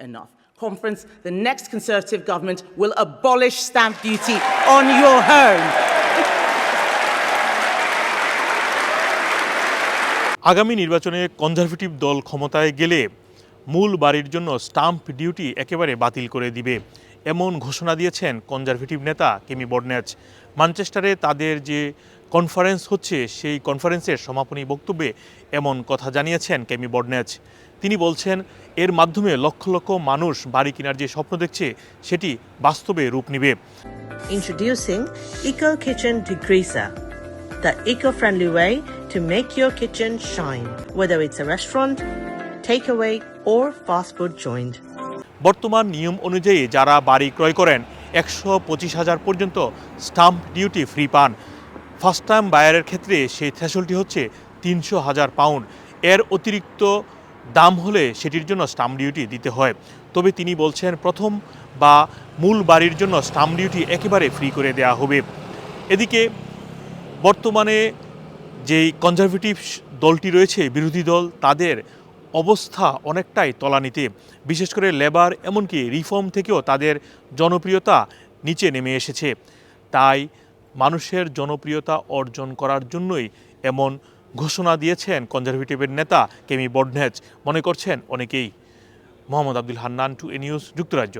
enough. Conference, the next Conservative government will abolish stamp duty on your home. আগামী নির্বাচনে conservative দল ক্ষমতায় গেলে মূল বাড়ির জন্য স্টাম্প ডিউটি একেবারে বাতিল করে দিবে এমন ঘোষণা দিয়েছেন কনজারভেটিভ নেতা কেমি বর্নেজ ম্যানচেস্টারে তাদের যে কনফারেন্স হচ্ছে সেই কনফারেন্সের সমাপনী বক্তব্যে এমন কথা জানিয়েছেন কেমি বর্নেজ। তিনি বলছেন এর মাধ্যমে লক্ষ লক্ষ মানুষ বাড়ি কেনার যে স্বপ্ন দেখছে সেটি বাস্তবে রূপ নেবে। Introducing Eco Kitchen Degreaser, the eco friendly way to make your kitchen shine, whether it's a restaurant, takeaway, or fast food joint. বর্তমান নিয়ম অনুযায়ী যারা বাড়ি ক্রয় করেন একশো পঁচিশ হাজার পর্যন্ত স্টাম্প ডিউটি ফ্রি পান। ফার্স্ট টাইম বায়ারের ক্ষেত্রে সেই থ্রেশলটি হচ্ছে তিনশো হাজার পাউন্ড এর অতিরিক্ত দাম হলে সেটির জন্য স্টাম্প ডিউটি দিতে হয়। তবে তিনি বলছেন, প্রথম বা মূল বাড়ির জন্য স্টাম্প ডিউটি একেবারে ফ্রি করে দেওয়া হবে। এদিকে বর্তমানে যেই কনজারভেটিভ দলটি রয়েছে, বিরোধী দল, তাদের অবস্থা অনেকটাই তলানিতে। বিশেষ করে লেবার এমনকি রিফর্ম থেকেও তাদের জনপ্রিয়তা নিচে নেমে এসেছে। তাই মানুষের জনপ্রিয়তা অর্জন করার জন্যই এমন ঘোষণা দিয়েছেন কনজারভেটিভের নেতা কেমি বডনেজ মনে করছেন অনেকেই। Mohammad Abdul Hannan, to a news, যুক্তরাজ্য।